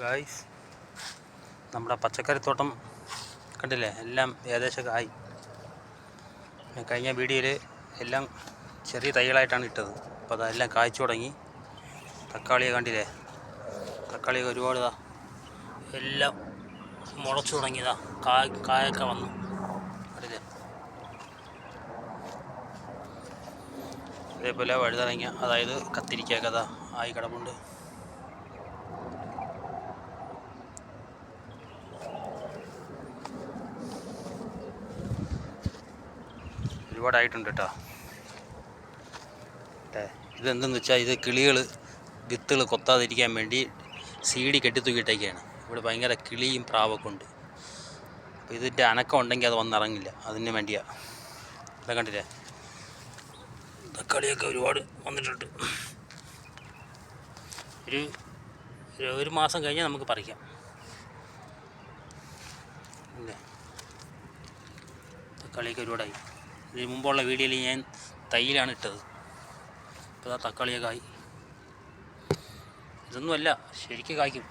Guys നമ്മുടെ പച്ചക്കറിത്തോട്ടം കണ്ടില്ലേ? എല്ലാം ഏകദേശം ഞാൻ കഴിഞ്ഞ വീഡിയോയിൽ എല്ലാം ചെറിയ തൈകളായിട്ടാണ് ഇട്ടത്. അപ്പോൾ അതെല്ലാം കായ്ച്ചു തുടങ്ങി. തക്കാളിയെ കണ്ടില്ലേ? തക്കാളിയൊക്കെ ഒരുപാട് ഇതാ. എല്ലാം മുളച്ചു തുടങ്ങിയതാ കായ കായൊക്കെ വന്നു. കണ്ടില്ലേ? അതേപോലെ വഴുതറങ്ങിയ അതായത് കത്തിരിക്കയൊക്കെ അതാ ആയി കിടപ്പുണ്ട്. ഒരുപാടായിട്ടുണ്ട് കേട്ടോ ഇതെന്തെന്ന് വെച്ചാൽ ഇത് കിളികൾ വിത്തുകൾ കൊത്താതിരിക്കാൻ വേണ്ടി സീഡി കെട്ടി തൂക്കിയിട്ടേക്കാണ്. ഇവിടെ ഭയങ്കര കിളിയും പ്രാവൊക്കെ ഉണ്ട്. അപ്പോൾ ഇതിന്റെ അനക്കം ഉണ്ടെങ്കിൽ അത് വന്നിറങ്ങില്ല. അതിന് വേണ്ടിയാ. ഇതൊക്കെ കണ്ടില്ലേ? തക്കാളിയൊക്കെ ഒരുപാട് വന്നിട്ടുണ്ട്. ഒരു ഒരു- മാസം കഴിഞ്ഞാൽ നമുക്ക് പറിക്കാം. തക്കാളിയൊക്കെ ഒരുപാടായി. ഇതിന് മുമ്പുള്ള വീഡിയോയിൽ ഞാൻ തൈയിലാണ് ഇട്ടത്. ഇപ്പോൾ ആ തക്കാളിയൊക്കെ ആയി ഇതൊന്നുമല്ല ശരിക്കും കായ്ക്കും.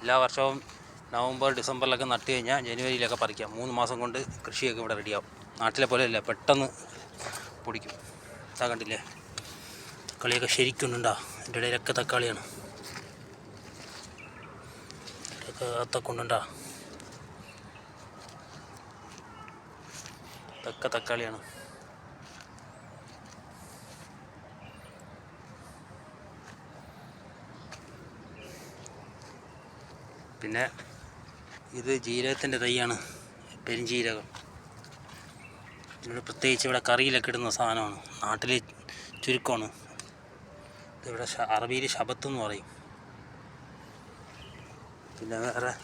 എല്ലാ വർഷവും നവംബർ ഡിസംബറിലൊക്കെ നട്ട് കഴിഞ്ഞാൽ ജനുവരിയിലൊക്കെ പറിക്കാം. മൂന്ന് മാസം കൊണ്ട് കൃഷിയൊക്കെ ഇവിടെ റെഡിയാവും നാട്ടിലെ പോലെയല്ല പെട്ടെന്ന് പൊടിക്കും. ഇതാ കണ്ടില്ലേ? തക്കാളിയൊക്കെ ശരിക്കുന്നുണ്ടാ? എന്റെ ഇടയിലൊക്കെ തക്കാളിയാണ്. ഇതൊക്കെ അത്തൊക്കെ ഇതൊക്കെ തക്കാളിയാണ്. പിന്നെ ഇത് ജീരകത്തിന്റെ തൈയാണ് പെരുംജീരകം. ഇവിടെ പ്രത്യേകിച്ച് ഇവിടെ കറിയിലൊക്കെ ഇടുന്ന സാധനമാണ്. നാട്ടിൽ ചുരുക്കമാണ്. ഇതിവിടെ അറബിയിൽ ശബത്ത് എന്ന് പറയും. പിന്നെ വേറെ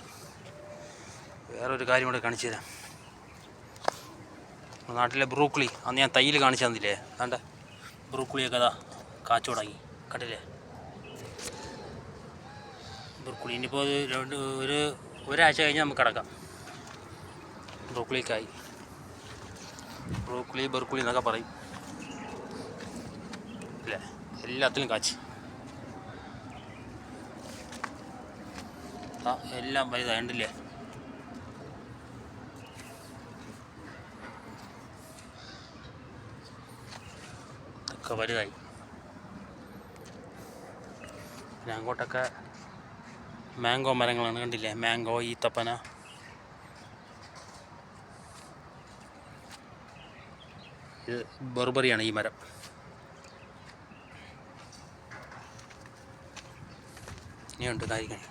വേറൊരു കാര്യം കൂടെ കാണിച്ചു തരാം. നാട്ടിലെ ബ്രൂക്കളി അന്ന് ഞാൻ തയ്യിൽ കാണിച്ചു തന്നില്ലേ? അതാണ്ട് ബ്രൂക്കളിയൊക്കെ അതാ കാച്ചു തുടങ്ങി കണ്ടില്ലേ ബ്രൂക്കളി ഇനിയിപ്പോൾ രണ്ട് ഒരു ഒരാഴ്ച കഴിഞ്ഞാൽ നമുക്ക് കിടക്കാം. ബ്രൂക്കളിക്കായി ബ്രൂക്കളി ബെർക്കുളി എന്നൊക്കെ പറയും. അല്ലേ? എല്ലാത്തിലും കാച്ച്. എല്ലാം വലുതാ ഇതൊക്കെ വലുതായി പിന്നെ അങ്ങോട്ടൊക്കെ മാംഗോ മരങ്ങളാണ് കണ്ടില്ലേ? മാംഗോ ഈത്തപ്പന. ഇത് ബർബറിയാണ് ഈ മരം. ഇനിയുണ്ട് കാര്യം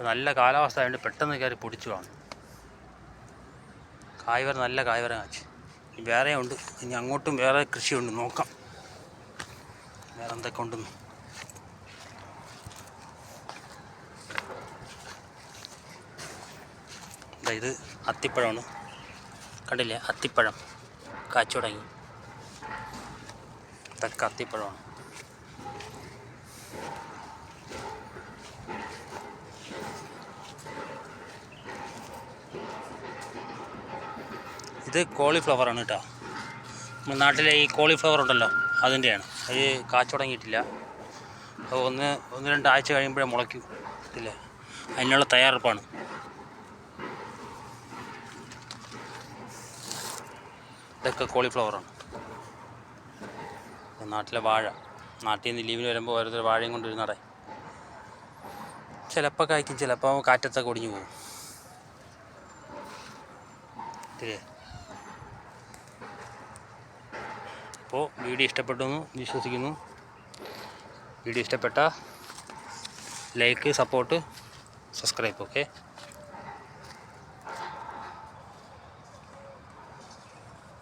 ഇപ്പം നല്ല കാലാവസ്ഥ ആയതുകൊണ്ട് പെട്ടെന്ന് കയറി പൊടിച്ചു കാണും കായ്വര നല്ല കായ്വര കാച്ച്. വേറെ ഉണ്ട്. ഇനി അങ്ങോട്ടും വേറെ കൃഷിയുണ്ട്. നോക്കാം. വേറെ എന്തൊക്കെ ഉണ്ടെന്ന്. ഇത് അത്തിപ്പഴമാണ്. കണ്ടില്ലേ? അത്തിപ്പഴം കാച്ചു തുടങ്ങി. ഇതൊക്കെ അത്തിപ്പഴമാണ്. ഇത് കോളിഫ്ലവർ ആണ് കേട്ടോ നമ്മുടെ നാട്ടിലെ ഈ കോളിഫ്ലവർ ഉണ്ടല്ലോ അതിന്റെയാണ്. അത് കാച്ചു തുടങ്ങിയിട്ടില്ല. അത് ഒന്ന് ഒന്ന് രണ്ടാഴ്ച കഴിയുമ്പോഴേ മുളയ്ക്കും ഇല്ലേ അതിനുള്ള തയ്യാറെടുപ്പാണ്. ഇതൊക്കെ കോളിഫ്ലവറാണ് നാട്ടിലെ വാഴ. നാട്ടിൽ നിന്ന് ലീവിന് വരുമ്പോൾ ഓരോരുത്തർ വാഴയും കൊണ്ടിരുന്നടെ ചിലപ്പോൾ കായ്ക്കും ചിലപ്പോൾ കാറ്റത്തൊക്കെ ഒടിഞ്ഞു പോകും. ഇല്ലേ അപ്പോൾ വീഡിയോ ഇഷ്ടപ്പെട്ടു എന്ന് വിശ്വസിക്കുന്നു. വീഡിയോ ഇഷ്ടപ്പെട്ട ലൈക്ക് സപ്പോർട്ട് സബ്സ്ക്രൈബ് ഓക്കെ?